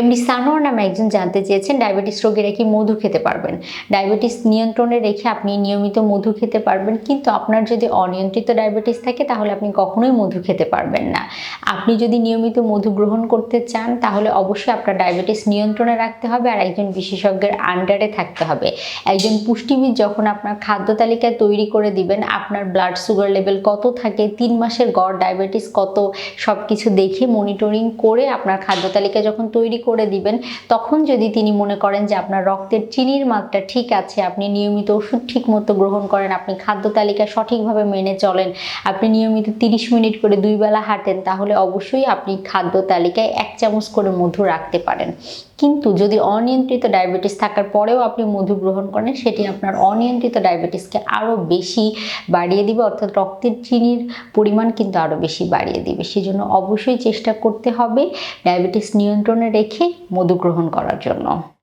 এমনি সানোয়ার নামে একজন জানতে চেয়েছেন, ডায়াবেটিস রোগীরা কি মধু খেতে পারবেন। ডায়াবেটিস নিয়ন্ত্রণে রেখে আপনি নিয়মিত মধু খেতে পারবেন, কিন্তু আপনার যদি অনিয়ন্ত্রিত ডায়াবেটিস থাকে, তাহলে আপনি কখনোই মধু খেতে পারবেন না। আপনি যদি নিয়মিত মধু গ্রহণ করতে চান, তাহলে অবশ্যই আপনার ডায়াবেটিস নিয়ন্ত্রণে রাখতে হবে আর একজন বিশেষজ্ঞের আন্ডারে থাকতে হবে। একজন পুষ্টিবিদ যখন আপনার খাদ্য তালিকা তৈরি করে দিবেন, আপনার ব্লাড সুগার লেভেল কত থাকে, তিন মাসের গড় ডায়াবেটিস কত সব কিছু দেখে মনিটরিং করে আপনার খাদ্য তালিকা যখন তৈরি করে দিবেন, তখন যদি তিনি মনে করেন যে আপনার রক্তের চিনির মাত্রা ঠিক আছে, আপনি নিয়মিত ওষুধ ঠিক মতো গ্রহণ করেন, আপনি খাদ্য তালিকা সঠিকভাবে মেনে চলেন, আপনি নিয়মিত তিরিশ মিনিট করে দুই বেলা হাঁটেন, তাহলে অবশ্যই আপনি খাদ্য তালিকায় এক চামচ করে মধু রাখতে পারেন। কিন্তু যদি অনিয়ন্ত্রিত ডায়াবেটিস থাকার পরেও আপনি মধু গ্রহণ করেন, সেটি আপনার অনিয়ন্ত্রিত ডায়াবেটিসকে আরও বেশি বাড়িয়ে দিবে, অর্থাৎ রক্তের চিনির পরিমাণ কিন্তু আরও বেশি বাড়িয়ে দিবে। সেজন্য অবশ্যই চেষ্টা করতে হবে ডায়াবেটিস নিয়ন্ত্রণে রেখে মধু গ্রহণ করার জন্য।